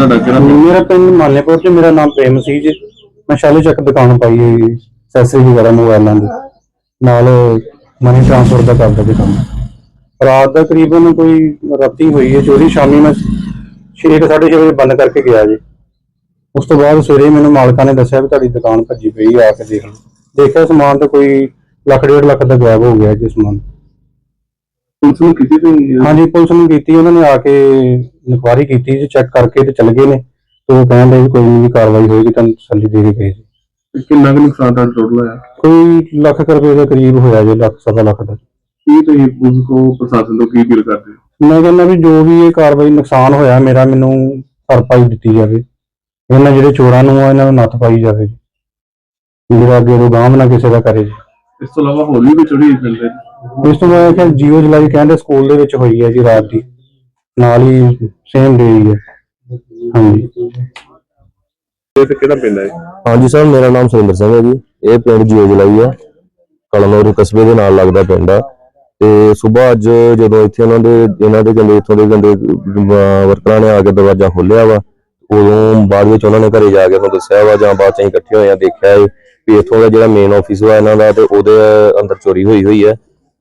ਤੁਹਾਡਾ ਕਿਹੜਾ ਪਿੰਡ? ਮੇਰਾ ਪਿੰਡ ਮਾਲੇਪੁਰ ਚ ਮੇਰਾ ਨਾਮ ਪ੍ਰੇਮ ਸੀ ਜੀ। ਮੈਂ ਸ਼ਾਲੇ ਚੱਕ ਦੁਕਾਨ ਪਾਈ ਹੋਈ ਹੈ ਸੈਸਰੀ ਵਗੈਰਾ ਮੋਬਾਈਲਾਂ ਦੀ। ਨਾਲ ਮਨੀ ਟ੍ਰਾਂਸਫਰ ਦਾ ਕਰਦਾ ਜੀ ਕੰਮ। ਰਾਤ ਦਾ ਕਰੀਬਨ ਕੋਈ ਰਾਤੀ ਹੋਈ ਹੈ ਚੋਰੀ। ਸ਼ਾਮੀ ਮੈਂ 6:30 ਵਜੇ ਬੰਦ ਕਰਕੇ ਗਿਆ ਜੀ। ਉਸ ਤੋਂ ਬਾਅਦ ਸਵੇਰੇ ਮੈਨੂੰ ਮਾਲਕਾਂ ਨੇ ਦੱਸਿਆ ਵੀ ਤੁਹਾਡੀ ਦੁਕਾਨ ਭੱਜੀ ਪਈ ਆ ਕੇ ਦੇਖ ਲਓ। ਦੇਖਿਆ ਸਮਾਨ ਤਾਂ ਕੋਈ ਲੱਖ ਡੇਢ ਲੱਖ ਦਾ ਗਾਇਬ ਹੋ ਗਿਆ ਜੀ ਸਮਾਨ। ਪੁਲਿਸ ਨੂੰ ਕੀਤੀ ਤੇ ਹਾਂਜੀ ਪੁਲਿਸ ਨੂੰ ਕੀਤੀ ਉਹਨਾਂ ਨੇ ਆ ਕੇ ਇਨਕੁਆਰੀ ਕੀਤੀ ਜੀ ਚੈੱਕ ਕਰਕੇ ਤੇ ਚਲੇ ਗਏ ਨੇ। ਤੇ ਉਹ ਕਹਿੰਦੇ ਵੀ ਕੋਈ ਨਹੀਂ ਕਾਰਵਾਈ ਹੋਏਗੀ ਤੁਹਾਨੂੰ ਤਸੱਲੀ ਦੇ ਕੇ ਗਏ ਜੀ। ਕਿੰਨਾ ਕੁ ਨੁਕਸਾਨ ਤੁਹਾਡਾ ਟੋਟਲ ਹੋਇਆ? ਕੋਈ ਲੱਖ ਕੁ ਰੁਪਏ ਦੇ ਕਰੀਬ ਹੋਇਆ ਜੀ ਲੱਖ ਸਵਾ ਲੱਖ ਦਾ। ਕੀ ਤੁਸੀਂ ਪੁਲਿਸ ਕੋ ਪ੍ਰਸ਼ਾਸਨ ਤੋਂ ਕੀ ਅਪੀਲ ਕਰਦੇ ਹੋ? ਮੈਂ ਕਹਿੰਦਾ ਵੀ ਜੋ ਵੀ ਇਹ ਕਾਰਵਾਈ ਨੁਕਸਾਨ ਹੋਇਆ ਮੇਰਾ ਮੈਨੂੰ ਭਰਪਾਈ ਦਿੱਤੀ ਜਾਵੇ। ਇਹਨਾਂ ਜਿਹੜੇ ਚੋਰਾਂ ਨੂੰ ਆ ਇਹਨਾਂ ਨੂੰ ਨੱਥ ਪਾਈ ਜਾਵੇ। ਜੀ ਜਿਹੜਾ ਅੱਗੇ ਤੋਂ ਗਾਂਵ ਨਾ ਕਿਸੇ ਦਾ ਕਰੇ ਜੀ। ਇਸ ਤੋਂ ਇਲਾਵਾ ਹੋਰ ਵੀ ਕੋਈ ਚੋਰੀ ਹੋਈ ਪਿੰਡ ਦੇ ਇਸ ਤੋਂ ਬਾਅਦ ਕਿ ਜੀਓ ਜਲਾਈ ਕਹਿੰਦੇ ਸਕੂਲ ਦੇ ਵਿੱਚ ਹੋਈ ਹੈ ਜੀ ਰਾਤ ਦੀ। ਨਾਲ ਹੀ ਸੇਮ ਡੇ ਹੀ ਹੈ। ਹਾਂਜੀ। ਇਹ ਤੇ ਕਿਹੜਾ ਪਿੰਡ ਹੈ ਹਾਂਜੀ ਸਰ ਮੇਰਾ ਨਾਮ ਸੁਰਿੰਦਰ ਸਿੰਘ ਹੈ ਜੀ। ਇਹ ਪਿੰਡ ਜੀਓ ਜਲਾਈ ਆ ਕਲਨੌਰ ਕਸਬੇ ਦੇ ਨਾਲ ਲੱਗਦਾ ਪਿੰਡ ਆ ਤੇ ਸਵੇਰ ਅੱਜ ਜਦੋਂ ਇੱਥੇ ਉਹਨਾਂ ਦੇ ਇਹਨਾਂ ਦੇ ਕਹਿੰਦੇ ਇੱਥੋਂ ਦੇ ਕਹਿੰਦੇ ਵਰਕਰਾਂ ਨੇ ਆ ਕੇ ਦਰਵਾਜ਼ਾ ਖੋਲ੍ਹਿਆ ਵਾ ਉਦੋਂ ਬਾਅਦ ਵਿੱਚ ਉਹਨਾਂ ਨੇ ਘਰੇ ਜਾ ਕੇ ਉਹਨੂੰ ਦੱਸਿਆ ਵਾ ਜਾਂ ਬਾਅਦ ਚ ਅਸੀਂ ਇਕੱਠੇ ਹੋਏ ਆ ਦੇਖਿਆ ਵੀ ਇੱਥੋਂ ਦਾ ਜਿਹੜਾ ਮੇਨ ਆਫਿਸ ਵਾ ਇਹਨਾਂ ਦਾ ਤੇ ਉਹਦੇ ਅੰਦਰ ਚੋਰੀ ਹੋਈ ਹੋਈ ਹੈ।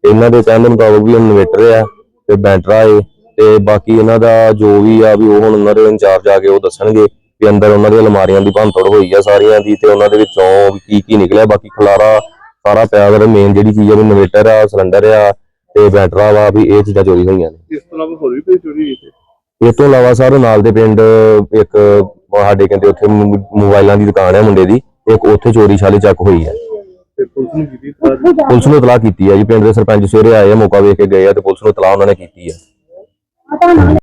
ਇਹਨਾਂ ਦੇ ਕਹਿਣ ਦੇ ਮੁਤਾਬਕ ਵੀ ਇਨਵੇਟਰ ਆ ਤੇ ਬੈਂਟਰਾ ਏ ਤੇ ਬਾਕੀ ਇਹਨਾਂ ਦਾ ਜੋ ਵੀ ਆ ਵੀ ਉਹ ਹੁਣ ਉਹਨਾਂ ਦੇ ਇੰਚਾਰਜ ਆ ਕੇ ਉਹ ਦੱਸਣਗੇ ਵੀ ਅੰਦਰ ਉਹਨਾਂ ਦੀਆਂ ਅਲਮਾਰੀਆਂ ਦੀ ਭੰਨਤੋੜ ਹੋਈ ਆ ਸਾਰੀਆਂ ਦੀ ਤੇ ਉਹਨਾਂ ਦੇ ਵਿੱਚੋਂ ਵੀ ਕੀ ਕੀ ਨਿਕਲਿਆ ਬਾਕੀ ਖਲਾਰਾ ਸਾਰਾ ਪਿਆ ਵਾ ਮੇਨ ਜਿਹੜੀ ਚੀਜ਼ ਆ ਵੀ ਇਨਵੇਟਰ ਆ ਸਿਲੰਡਰ ਆ ਤੇ ਬੈਟਰਾ ਵਾ ਵੀ ਇਹ ਚੀਜ਼ਾਂ ਚੋਰੀ ਹੋਈਆਂ ਨੇ। ਇਸ ਤੋਂ ਇਲਾਵਾ ਹੋਰ ਵੀ ਕੋਈ ਚੋਰੀ ਹੋਈ ਇੱਥੇ? ਇਸ ਤੋਂ ਇਲਾਵਾ ਸਰ ਨਾਲ ਦੇ ਪਿੰਡ ਇੱਕ ਸਾਡੇ ਕਹਿੰਦੇ ਉੱਥੇ ਮੋਬਾਈਲਾਂ ਦੀ ਦੁਕਾਨ ਹੈ ਮੁੰਡੇ ਦੀ ਇੱਕ ਉੱਥੇ ਚੋਰੀ ਛਾਲੇ ਚੱਕ ਹੋਈ ਹੈ ਤੇ ਪੁਲਿਸ ਨੂੰ ਕੀਤੀ ਇਤਲਾਹ? ਪੁਲਿਸ ਨੂੰ ਇਤਲਾਹ ਕੀਤੀ ਹੈ ਜੀ, ਪਿੰਡ ਦੇ ਸਰਪੰਚ ਸਵੇਰੇ ਆਏ ਆ, ਮੌਕਾ ਵੇਖ ਕੇ ਗਏ ਆ ਤੇ ਪੁਲਿਸ ਨੂੰ ਇਤਲਾਹ ਉਹਨਾਂ ਨੇ ਕੀਤੀ ਹੈ